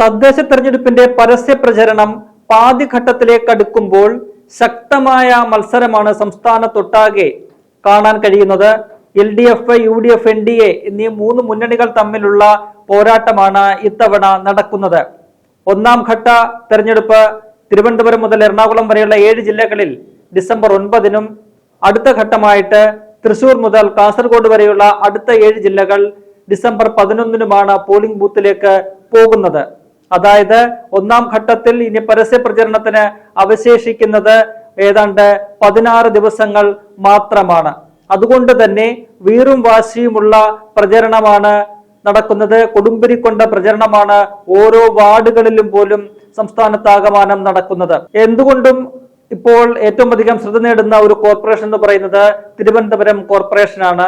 തദ്ദേശ തെരഞ്ഞെടുപ്പിന്റെ പരസ്യ പ്രചരണം പാതിഘട്ടത്തിലേക്ക് അടുക്കുമ്പോൾ ശക്തമായ മത്സരമാണ് സംസ്ഥാനത്തൊട്ടാകെ കാണാൻ കഴിയുന്നത്. L D F U D F N D A എന്നീ മൂന്ന് മുന്നണികൾ തമ്മിലുള്ള പോരാട്ടമാണ് ഇത്തവണ നടക്കുന്നത്. ഒന്നാം ഘട്ട തെരഞ്ഞെടുപ്പ് തിരുവനന്തപുരം മുതൽ എറണാകുളം വരെയുള്ള ഏഴ് ജില്ലകളിൽ ഡിസംബർ ഒൻപതിനും അടുത്ത ഘട്ടമായിട്ട് തൃശൂർ മുതൽ കാസർഗോഡ് വരെയുള്ള അടുത്ത ഏഴ് ജില്ലകൾ ഡിസംബർ പതിനൊന്നിനുമാണ് പോളിംഗ് ബൂത്തിലേക്ക് പോകുന്നത്. അതായത് ഒന്നാം ഘട്ടത്തിൽ ഇനി പരസ്യ പ്രചരണത്തിന് അവശേഷിക്കുന്നത് ഏതാണ്ട് പതിനാറ് ദിവസങ്ങൾ മാത്രമാണ്. അതുകൊണ്ട് തന്നെ വീറും വാശിയുമുള്ള പ്രചരണമാണ് നടക്കുന്നത്. കൊടുമ്പിരിക്കൊണ്ട പ്രചരണമാണ് ഓരോ വാർഡുകളിലും പോലും സംസ്ഥാനത്താകമാനം നടക്കുന്നത്. എന്തുകൊണ്ടും ഇപ്പോൾ ഏറ്റവും അധികം ശ്രദ്ധ നേടുന്ന ഒരു കോർപ്പറേഷൻ എന്ന് പറയുന്നത് തിരുവനന്തപുരം കോർപ്പറേഷനാണ്.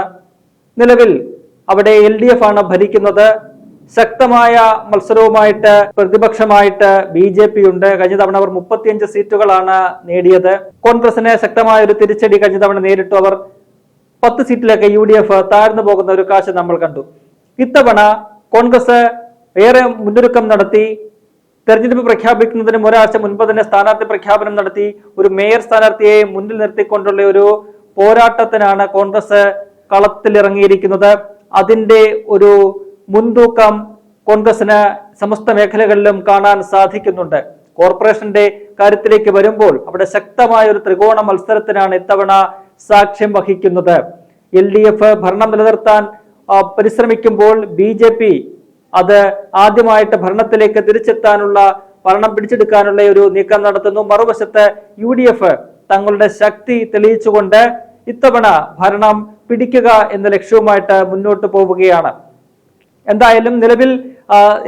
നിലവിൽ അവിടെ എൽ ഡി എഫ് ആണ് ഭരിക്കുന്നത്. ശക്തമായ മത്സരവുമായിട്ട് പ്രതിപക്ഷമായിട്ട് ബി ജെ പി ഉണ്ട് കഴിഞ്ഞ തവണ അവർ മുപ്പത്തിയഞ്ച് സീറ്റുകളാണ് നേടിയത്. കോൺഗ്രസിന് ശക്തമായ ഒരു തിരിച്ചടി കഴിഞ്ഞ തവണ നേരിട്ടു. അവർ പത്ത് സീറ്റിലൊക്കെ യു ഡി എഫ് താഴ്ന്നു പോകുന്ന ഒരു കാഴ്ച നമ്മൾ കണ്ടു. ഇത്തവണ കോൺഗ്രസ് ഏറെ മുന്നൊരുക്കം നടത്തി തെരഞ്ഞെടുപ്പ് പ്രഖ്യാപിക്കുന്നതിന് ഒരാഴ്ച മുൻപ് തന്നെ സ്ഥാനാർത്ഥി പ്രഖ്യാപനം നടത്തി ഒരു മേയർ സ്ഥാനാർത്ഥിയെ മുന്നിൽ നിർത്തിക്കൊണ്ടുള്ള ഒരു പോരാട്ടത്തിനാണ് കോൺഗ്രസ് കളത്തിലിറങ്ങിയിരിക്കുന്നത്. അതിന്റെ ഒരു മുൻതൂക്കം കോൺഗ്രസിന് സമസ്ത മേഖലകളിലും കാണാൻ സാധിക്കുന്നുണ്ട്. കോർപ്പറേഷന്റെ കാര്യത്തിലേക്ക് വരുമ്പോൾ അവിടെ ശക്തമായ ഒരു ത്രികോണ മത്സരത്തിനാണ് ഇത്തവണ സാക്ഷ്യം വഹിക്കുന്നത്. എൽ ഡി എഫ് ഭരണം നിലനിർത്താൻ പരിശ്രമിക്കുമ്പോൾ ബി ജെ പി അത് ആദ്യമായിട്ട് ഭരണത്തിലേക്ക് തിരിച്ചെത്താനുള്ള ഭരണം പിടിച്ചെടുക്കാനുള്ള ഒരു നീക്കം നടത്തുന്നു. മറുവശത്ത് യു ഡി എഫ് തങ്ങളുടെ ശക്തി തെളിയിച്ചുകൊണ്ട് ഇത്തവണ ഭരണം പിടിക്കുക എന്ന ലക്ഷ്യവുമായിട്ട് മുന്നോട്ട് പോവുകയാണ്. എന്തായാലും നിലവിൽ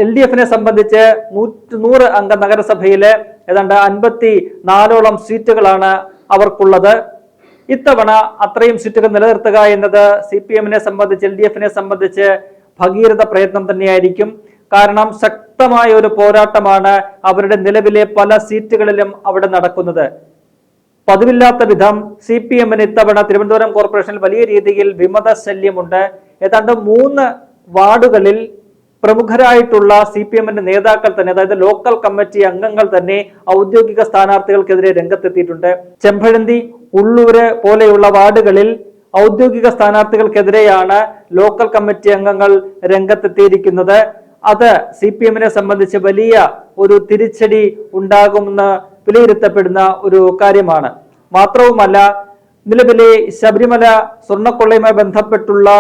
എൽ ഡി എഫിനെ സംബന്ധിച്ച് നൂറ്റി നൂറ് അംഗ നഗരസഭയിൽ ഏതാണ്ട് അൻപത്തി നാലോളം സീറ്റുകളാണ് അവർക്കുള്ളത്. ഇത്തവണ അത്രയും സീറ്റുകൾ നിലനിർത്തുക എന്നത് സി പി എമ്മിനെ സംബന്ധിച്ച് എൽ ഡി എഫിനെ സംബന്ധിച്ച് ഭഗീരഥ പ്രയത്നം തന്നെയായിരിക്കും. കാരണം ശക്തമായ ഒരു പോരാട്ടമാണ് അവരുടെ നിലവിലെ പല സീറ്റുകളിലും അവിടെ നടക്കുന്നത്. പതിവില്ലാത്ത വിധം സി പി എമ്മിന് ഇത്തവണ തിരുവനന്തപുരം കോർപ്പറേഷനിൽ വലിയ രീതിയിൽ വിമത ശല്യമുണ്ട് ഏതാണ്ട് മൂന്ന് വാർഡുകളിൽ പ്രമുഖരായിട്ടുള്ള സി പി എമ്മിന്റെ നേതാക്കൾ തന്നെ അതായത് ലോക്കൽ കമ്മിറ്റി അംഗങ്ങൾ തന്നെ ഔദ്യോഗിക സ്ഥാനാർത്ഥികൾക്കെതിരെ രംഗത്തെത്തിയിട്ടുണ്ട്. ചെമ്പഴന്തി ഉള്ളൂര് പോലെയുള്ള വാർഡുകളിൽ ഔദ്യോഗിക സ്ഥാനാർത്ഥികൾക്കെതിരെയാണ് ലോക്കൽ കമ്മിറ്റി അംഗങ്ങൾ രംഗത്തെത്തിയിരിക്കുന്നത്. അത് സി പി എമ്മിനെ സംബന്ധിച്ച് വലിയ ഒരു തിരിച്ചടി ഉണ്ടാകുമെന്ന് വിലയിരുത്തപ്പെടുന്ന ഒരു കാര്യമാണ്. മാത്രവുമല്ല നിലവിലെ ശബരിമല സ്വർണക്കൊള്ളയുമായി ബന്ധപ്പെട്ടുള്ള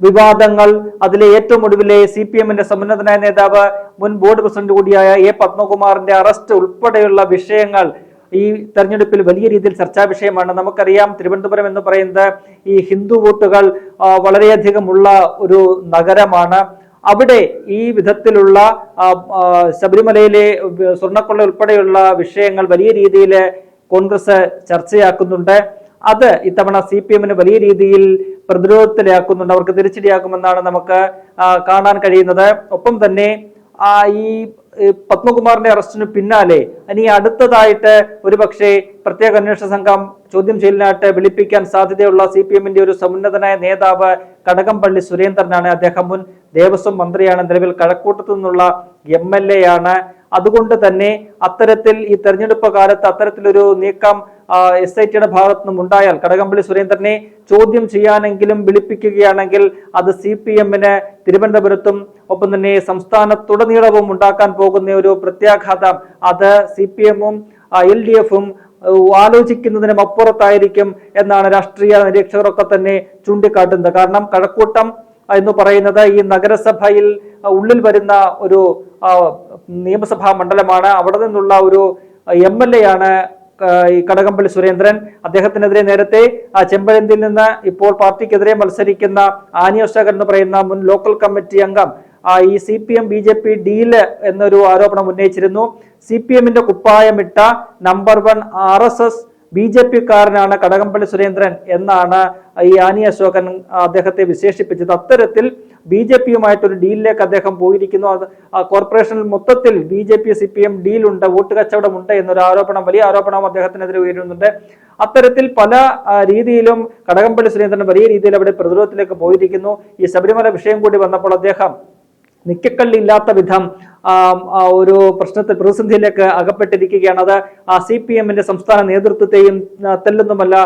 വിവാദങ്ങൾ. അതിലെ ഏറ്റവും ഒടുവിലെ സി പി എമ്മിന്റെ സമുന്നതനായ നേതാവ് മുൻ ബോർഡ് പ്രസിഡന്റ് കൂടിയായ എ പത്മകുമാറിന്റെ അറസ്റ്റ് ഉൾപ്പെടെയുള്ള വിഷയങ്ങൾ ഈ തെരഞ്ഞെടുപ്പിൽ വലിയ രീതിയിൽ ചർച്ചാ വിഷയമാണ്. നമുക്കറിയാം തിരുവനന്തപുരം എന്ന് പറയുന്നത് ഈ ഹിന്ദു വോട്ടുകൾ വളരെയധികം ഉള്ള ഒരു നഗരമാണ്. അവിടെ ഈ വിധത്തിലുള്ള ശബരിമലയിലെ സ്വർണക്കൊള്ള ഉൾപ്പെടെയുള്ള വിഷയങ്ങൾ വലിയ രീതിയിൽ കോൺഗ്രസ് ചർച്ചയാക്കുന്നുണ്ട്. അത് ഇത്തവണ സി പി എമ്മിന് വലിയ രീതിയിൽ പ്രതിരോധത്തിലാക്കുന്നുണ്ട്. അവർക്ക് തിരിച്ചടിയാക്കുമെന്നാണ് നമുക്ക് കാണാൻ കഴിയുന്നത്. ഒപ്പം തന്നെ ഈ പത്മകുമാറിന്റെ അറസ്റ്റിന് പിന്നാലെ ഇനി അടുത്തതായിട്ട് ഒരുപക്ഷെ പ്രത്യേക അന്വേഷണ സംഘം ചോദ്യം ചെയ്യലിനായിട്ട് വിളിപ്പിക്കാൻ സാധ്യതയുള്ള സി പി എമ്മിന്റെ ഒരു സമുന്നതനായ നേതാവ് കടകംപള്ളി സുരേന്ദ്രനാണ്. അദ്ദേഹം മുൻ ദേവസ്വം മന്ത്രിയാണ്. നിലവിൽ കഴക്കൂട്ടത്തു നിന്നുള്ള എം എൽ എ ആണ്. അതുകൊണ്ട് തന്നെ അത്തരത്തിൽ ഈ തെരഞ്ഞെടുപ്പ് കാലത്ത് അത്തരത്തിലൊരു നീക്കം എസ് ഐ ടിയുടെ ഭാഗത്തു നിന്നും ഉണ്ടായാൽ കടകംപള്ളി സുരേന്ദ്രനെ ചോദ്യം ചെയ്യാനെങ്കിലും വിളിപ്പിക്കുകയാണെങ്കിൽ അത് സി പി എമ്മിന് തിരുവനന്തപുരത്തും ഒപ്പം തന്നെ സംസ്ഥാനത്തുടനീളവും ഉണ്ടാക്കാൻ പോകുന്ന ഒരു പ്രത്യാഘാതം. അത് സി പി എമ്മും എൽ ഡി എഫും ആലോചിക്കുന്നതിനും അപ്പുറത്തായിരിക്കും എന്നാണ് രാഷ്ട്രീയ നിരീക്ഷകരൊക്കെ തന്നെ ചൂണ്ടിക്കാട്ടുന്നത്. കാരണം കഴക്കൂട്ടം എന്ന് പറയുന്നത് ഈ നഗരസഭയിൽ ഉള്ളിൽ വരുന്ന ഒരു നിയമസഭാ മണ്ഡലമാണ്. അവിടെ നിന്നുള്ള ഒരു എം എൽ എ ആണ് ഈ കടകംപള്ളി സുരേന്ദ്രൻ. അദ്ദേഹത്തിനെതിരെ നേരത്തെ ചെമ്പഴന്തിയിൽ നിന്ന് ഇപ്പോൾ പാർട്ടിക്കെതിരെ മത്സരിക്കുന്ന ആനി ആനിയോഷകൻ എന്ന് പറയുന്ന മുൻ ലോക്കൽ കമ്മിറ്റി അംഗം ഈ C P M B J P deal എന്നൊരു ആരോപണം ഉന്നയിച്ചിരുന്നു. സി പി എമ്മിന്റെ കുപ്പായമിട്ട number one R S S B J P കാരനാണ് Kadakampally Surendran എന്നാണ് ഈ ആനി അശോകൻ അദ്ദേഹത്തെ വിശേഷിപ്പിച്ചത്. അത്തരത്തിൽ ബി ജെ പിയുമായിട്ടൊരു ഡീലിലേക്ക് അദ്ദേഹം പോയിരിക്കുന്നു. അത് കോർപ്പറേഷനിൽ മൊത്തത്തിൽ B J P C P M ഡീലുണ്ട് vote കച്ചവടമുണ്ട് എന്നൊരു ആരോപണം വലിയ ആരോപണം അദ്ദേഹത്തിനെതിരെ ഉയരുന്നുണ്ട്. അത്തരത്തിൽ പല രീതിയിലും കടകംപള്ളി സുരേന്ദ്രൻ വലിയ രീതിയിൽ അവിടെ പ്രതിരോധത്തിലേക്ക് പോയിരിക്കുന്നു. ഈ ശബരിമല വിഷയം കൂടി വന്നപ്പോൾ അദ്ദേഹം നിക്കക്കള്ളിയില്ലാത്ത വിധം ഒരു പ്രശ്നത്തിൽ പ്രതിസന്ധിയിലേക്ക് അകപ്പെട്ടിരിക്കുകയാണ്. അത് സി പി എമ്മിന്റെ സംസ്ഥാന നേതൃത്വത്തെയും തെല്ലുന്നുമല്ല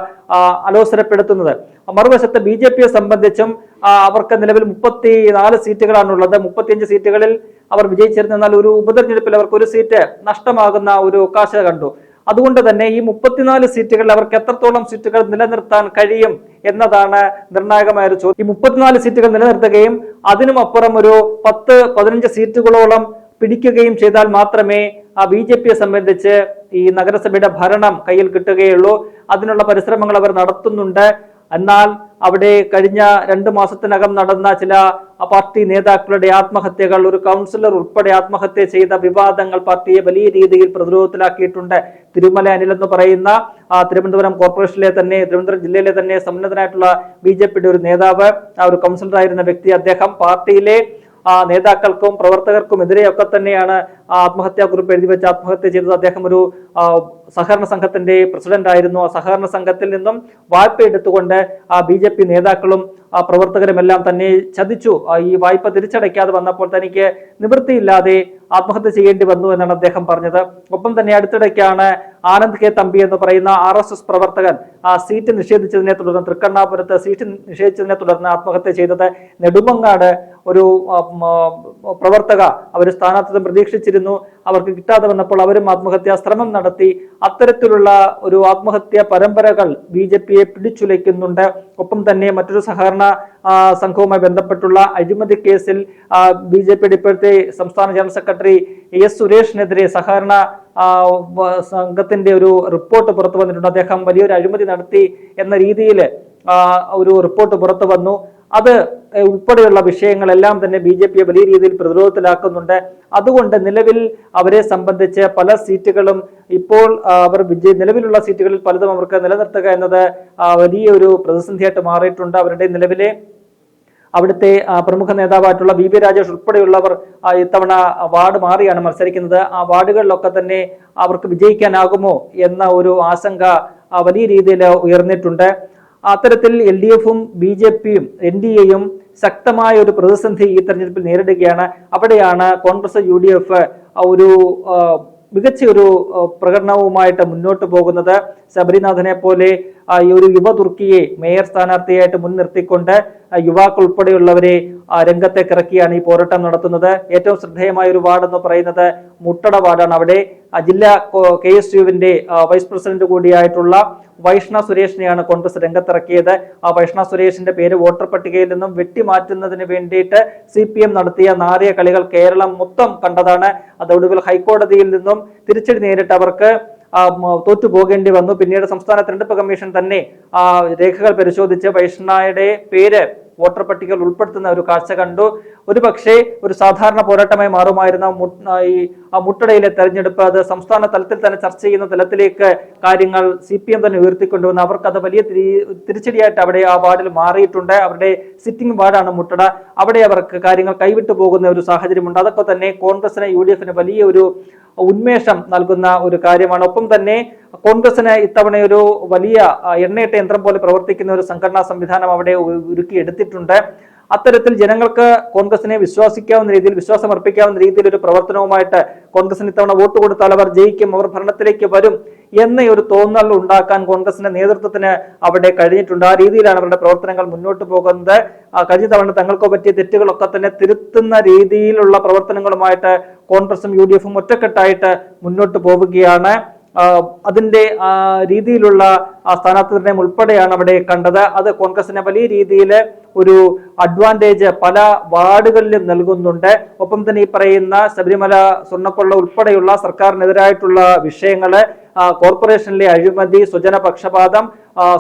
അലോസരപ്പെടുത്തുന്നത്. മറുവശത്ത് ബി ജെ പിയെ സംബന്ധിച്ചും അവർക്ക് നിലവിൽ മുപ്പത്തി നാല് സീറ്റുകളാണുള്ളത്. മുപ്പത്തിയഞ്ച് സീറ്റുകളിൽ അവർ വിജയിച്ചിരുന്നാൽ ഒരു ഉപതെരഞ്ഞെടുപ്പിൽ അവർക്ക് ഒരു സീറ്റ് നഷ്ടമാകുന്ന ഒരു കാശ കണ്ടു. അതുകൊണ്ട് തന്നെ ഈ മുപ്പത്തിനാല് സീറ്റുകളിൽ അവർക്ക് എത്രത്തോളം സീറ്റുകൾ നിലനിർത്താൻ കഴിയും എന്നതാണ് നിർണായകമായ ഒരു ചോദ്യം. ഈ മുപ്പത്തിനാല് സീറ്റുകൾ നിലനിർത്തുകയും അതിനുമപ്പുറം ഒരു പത്ത് പതിനഞ്ച് സീറ്റുകളോളം പിടിക്കുകയും ചെയ്താൽ മാത്രമേ ആ ബി ജെ പിയെ സംബന്ധിച്ച് ഈ നഗരസഭയുടെ ഭരണം കയ്യിൽ കിട്ടുകയുള്ളൂ. അതിനുള്ള പരിശ്രമങ്ങൾ അവർ നടത്തുന്നുണ്ട്. എന്നാൽ അവിടെ കഴിഞ്ഞ രണ്ട് മാസത്തിനകം നടന്ന ചില പാർട്ടി നേതാക്കളുടെ ആത്മഹത്യകൾ ഒരു കൗൺസിലർ ഉൾപ്പെടെ ആത്മഹത്യ ചെയ്ത വിവാദങ്ങൾ പാർട്ടിയെ വലിയ രീതിയിൽ പ്രതിരോധത്തിലാക്കിയിട്ടുണ്ട്. തിരുമല അനിൽ എന്ന് പറയുന്ന തിരുവനന്തപുരം കോർപ്പറേഷനിലെ തന്നെ തിരുവനന്തപുരം ജില്ലയിലെ തന്നെ സമ്പന്നതനായിട്ടുള്ള ബി ഒരു നേതാവ് ആ ഒരു കൗൺസിലറായിരുന്ന വ്യക്തി. അദ്ദേഹം പാർട്ടിയിലെ നേതാക്കൾക്കും പ്രവർത്തകർക്കും എതിരെയൊക്കെ തന്നെയാണ് ആ ആത്മഹത്യാ കുറിപ്പ് എഴുതി വെച്ച് ആത്മഹത്യ ചെയ്തത്. അദ്ദേഹം ഒരു സഹകരണ സംഘത്തിന്റെ പ്രസിഡന്റ് ആയിരുന്നു. ആ സഹകരണ സംഘത്തിൽ നിന്നും വായ്പ എടുത്തുകൊണ്ട് ആ ബി ജെ പി നേതാക്കളും ആ പ്രവർത്തകരും എല്ലാം തന്നെ ചതിച്ചു. ഈ വായ്പ തിരിച്ചടയ്ക്കാതെ വന്നപ്പോൾ തനിക്ക് നിവൃത്തിയില്ലാതെ ആത്മഹത്യ ചെയ്യേണ്ടി വന്നു എന്നാണ് അദ്ദേഹം പറഞ്ഞത്. ഒപ്പം തന്നെ അടുത്തിടയ്ക്കാണ് ആനന്ദ് കെ തമ്പി എന്ന് പറയുന്ന ആർ എസ് എസ് പ്രവർത്തകൻ ആ സീറ്റ് നിഷേധിച്ചതിനെ തുടർന്ന് തൃക്കണ്ണാപുരത്ത് സീറ്റ് നിഷേധിച്ചതിനെ തുടർന്ന് ആത്മഹത്യ ചെയ്തത് നെടുമങ്ങാട് ഒരു പ്രവർത്തക അവർ സ്ഥാനാർത്ഥിത്വം പ്രതീക്ഷിച്ചിരുന്നു. അവർക്ക് കിട്ടാതെ വന്നപ്പോൾ അവരും ആത്മഹത്യാ ശ്രമം നടത്തി. അത്തരത്തിലുള്ള ഒരു ആത്മഹത്യാ പരമ്പരകൾ ബി ജെ പിയെ പിടിച്ചുലയ്ക്കുന്നുണ്ട്. ഒപ്പം തന്നെ മറ്റൊരു സഹകരണ സംഘവുമായി ബന്ധപ്പെട്ടുള്ള അഴിമതി കേസിൽ ബി ജെ പിയുടെ ഇപ്പോഴത്തെ സംസ്ഥാന ജനറൽ സെക്രട്ടറി എസ് സുരേഷിനെതിരെ സഹകരണ സംഘത്തിന്റെ ഒരു റിപ്പോർട്ട് പുറത്തു വന്നിട്ടുണ്ട്. അദ്ദേഹം വലിയൊരു അഴിമതി നടത്തി എന്ന രീതിയിൽ ഒരു റിപ്പോർട്ട് പുറത്തു വന്നു. അത് ഉൾപ്പെടെയുള്ള വിഷയങ്ങളെല്ലാം തന്നെ ബി ജെ പിയെ വലിയ രീതിയിൽ പ്രതിരോധത്തിലാക്കുന്നുണ്ട്. അതുകൊണ്ട് നിലവിൽ അവരെ സംബന്ധിച്ച് പല സീറ്റുകളും ഇപ്പോൾ അവർ വിജയ നിലവിലുള്ള സീറ്റുകളിൽ പലതും അവർക്ക് നിലനിർത്തുക എന്നത് വലിയൊരു പ്രതിസന്ധിയായിട്ട് മാറിയിട്ടുണ്ട്. അവരുടെ നിലവിലെ അവിടുത്തെ പ്രമുഖ നേതാവായിട്ടുള്ള വി പി രാജേഷ് ഉൾപ്പെടെയുള്ളവർ ഇത്തവണ വാർഡ് മാറിയാണ് മത്സരിക്കുന്നത്. ആ വാർഡുകളിലൊക്കെ തന്നെ അവർക്ക് വിജയിക്കാനാകുമോ എന്ന ഒരു ആശങ്ക വലിയ രീതിയിൽ ഉയർന്നിട്ടുണ്ട്. അത്തരത്തിൽ എൽ ഡി എഫും ബി ജെ പിയും എൻ ഡി എയും ശക്തമായ ഒരു പ്രതിസന്ധി ഈ തെരഞ്ഞെടുപ്പിൽ നേരിടുകയാണ്. അവിടെയാണ് കോൺഗ്രസ് യു ഡി എഫ് ഒരു മികച്ച ഒരു പ്രകടനവുമായിട്ട് മുന്നോട്ട് പോകുന്നത്. ശബരിനാഥനെ പോലെ ഈ ഒരു യുവ തുർക്കിയെ മേയർ സ്ഥാനാർത്ഥിയായിട്ട് മുൻനിർത്തിക്കൊണ്ട് യുവാക്കൾ ഉൾപ്പെടെയുള്ളവരെ രംഗത്തേക്ക് ഇറക്കിയാണ് ഈ പോരാട്ടം നടത്തുന്നത്. ഏറ്റവും ശ്രദ്ധേയമായ ഒരു വാർഡ് എന്ന് പറയുന്നത് മുട്ടട വാർഡാണ്. അവിടെ ജില്ലാ കെ എസ് യുവിന്റെ വൈസ് പ്രസിഡന്റ് കൂടിയായിട്ടുള്ള വൈഷ്ണ സുരേഷിനെയാണ് കോൺഗ്രസ് രംഗത്തിറക്കിയത്. ആ വൈഷ്ണ സുരേഷിന്റെ പേര് വോട്ടർ പട്ടികയിൽ നിന്നും വെട്ടിമാറ്റുന്നതിന് വേണ്ടിയിട്ട് സി പി എം നടത്തിയ നാറിയ കളികൾ കേരളം മൊത്തം കണ്ടതാണ്. അത് ഒടുവിൽ ഹൈക്കോടതിയിൽ നിന്നും തിരിച്ചടി നേരിട്ട് അവർക്ക് തോറ്റു പോകേണ്ടി വന്നു. പിന്നീട് സംസ്ഥാന തെരഞ്ഞെടുപ്പ് കമ്മീഷൻ തന്നെ ആ രേഖകൾ പരിശോധിച്ച് വൈഷ്ണയുടെ പേര് വോട്ടർ പട്ടികയിൽ ഉൾപ്പെടുത്തുന്ന ഒരു കാഴ്ച കണ്ടു. ഒരു പക്ഷേ ഒരു സാധാരണ പോരാട്ടമായി മാറുമായിരുന്ന ഈ മുട്ടടയിലെ തെരഞ്ഞെടുപ്പ് അത് സംസ്ഥാന തലത്തിൽ തന്നെ ചർച്ച ചെയ്യുന്ന തലത്തിലേക്ക് കാര്യങ്ങൾ സി പി എം തന്നെ ഉയർത്തിക്കൊണ്ടുവന്ന് അവർക്ക് അത് വലിയ തിരിച്ചടിയായിട്ട് അവിടെ ആ വാർഡിൽ മാറിയിട്ടുണ്ട്. അവരുടെ സിറ്റിംഗ് വാർഡാണ് മുട്ടട. അവിടെ അവർക്ക് കാര്യങ്ങൾ കൈവിട്ടു പോകുന്ന ഒരു സാഹചര്യമുണ്ട്. അതൊക്കെ തന്നെ കോൺഗ്രസിന് യു ഡി എഫിന് വലിയ ഒരു ഉന്മേഷം നൽകുന്ന ഒരു കാര്യമാണ്. ഒപ്പം തന്നെ കോൺഗ്രസിന് ഇത്തവണ ഒരു വലിയ എണ്ണയിട്ട യന്ത്രം പോലെ പ്രവർത്തിക്കുന്ന ഒരു സംഘടനാ സംവിധാനം അവിടെ ഒരുക്കിയെടുത്തിട്ടുണ്ട് അത്തരത്തിൽ ജനങ്ങൾക്ക് കോൺഗ്രസിനെ വിശ്വസിക്കാവുന്ന രീതിയിൽ വിശ്വാസം അർപ്പിക്കാവുന്ന രീതിയിൽ ഒരു പ്രവർത്തനവുമായിട്ട് കോൺഗ്രസിന് ഇത്തവണ വോട്ട് കൊടുത്താൽ അവർ ജയിക്കും അവർ ഭരണത്തിലേക്ക് വരും എന്ന ഒരു തോന്നൽ ഉണ്ടാക്കാൻ കോൺഗ്രസിന്റെ നേതൃത്വത്തിന് അവിടെ കഴിഞ്ഞിട്ടുണ്ട്. ആ രീതിയിലാണ് അവരുടെ പ്രവർത്തനങ്ങൾ മുന്നോട്ട് പോകുന്നത്. കഴിഞ്ഞ തവണ തങ്ങൾക്ക് പറ്റിയ തെറ്റുകളൊക്കെ തന്നെ തിരുത്തുന്ന രീതിയിലുള്ള പ്രവർത്തനങ്ങളുമായിട്ട് കോൺഗ്രസും യു ഡി എഫും ഒറ്റക്കെട്ടായിട്ട് മുന്നോട്ട് പോവുകയാണ്. അതിന്റെ രീതിയിലുള്ള സ്ഥാനാർത്ഥി നിർണയം ഉൾപ്പെടെയാണ് അവിടെ കണ്ടത്. അത് കോൺഗ്രസിനെ വലിയ രീതിയിൽ ഒരു അഡ്വാന്റേജ് പല വാർഡുകളിലും നൽകുന്നുണ്ട്. ഒപ്പം തന്നെ ഈ പറയുന്ന ശബരിമല സ്വർണക്കൊള്ള ഉൾപ്പെടെയുള്ള സർക്കാരിനെതിരായിട്ടുള്ള വിഷയങ്ങൾ കോർപ്പറേഷനിലെ അഴിമതി സ്വജന പക്ഷപാതം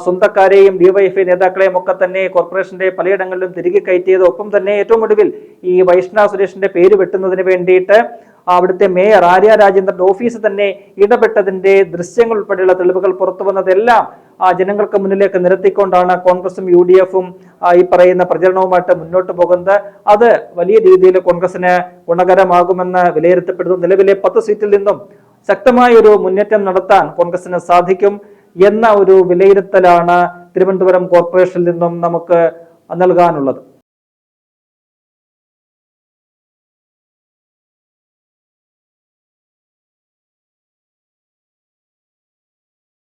സ്വന്തക്കാരെയും ഡിവൈഎഫ്ഐ നേതാക്കളെയും ഒക്കെ തന്നെ കോർപ്പറേഷന്റെ പലയിടങ്ങളിലും തിരികെ കയറ്റിയത്. ഒപ്പം തന്നെ ഏറ്റവും ഒടുവിൽ ഈ വൈഷ്ണവ സുരേഷിന്റെ പേര് വെട്ടുന്നതിന് വേണ്ടിയിട്ട് അവിടുത്തെ മേയർ ആര്യ രാജേന്ദ്രന്റെ ഓഫീസ് തന്നെ ഇടപെട്ടതിന്റെ ദൃശ്യങ്ങൾ ഉൾപ്പെടെയുള്ള തെളിവുകൾ പുറത്തു വന്നതെല്ലാം ആ ജനങ്ങൾക്ക് മുന്നിലേക്ക് നിരത്തിക്കൊണ്ടാണ് കോൺഗ്രസും യു ഡി എഫും ഈ പറയുന്ന പ്രചരണവുമായിട്ട് മുന്നോട്ട് പോകുന്നത്. അത് വലിയ രീതിയിൽ കോൺഗ്രസിന് ഗുണകരമാകുമെന്ന് വിലയിരുത്തപ്പെടുന്നു. നിലവിലെ പത്ത് സീറ്റിൽ നിന്നും ശക്തമായ ഒരു മുന്നേറ്റം നടത്താൻ കോൺഗ്രസിന് സാധിക്കും എന്ന ഒരു വിലയിരുത്തലാണ് തിരുവനന്തപുരം കോർപ്പറേഷനിൽ നിന്നും നമുക്ക് നൽകാനുള്ളത്.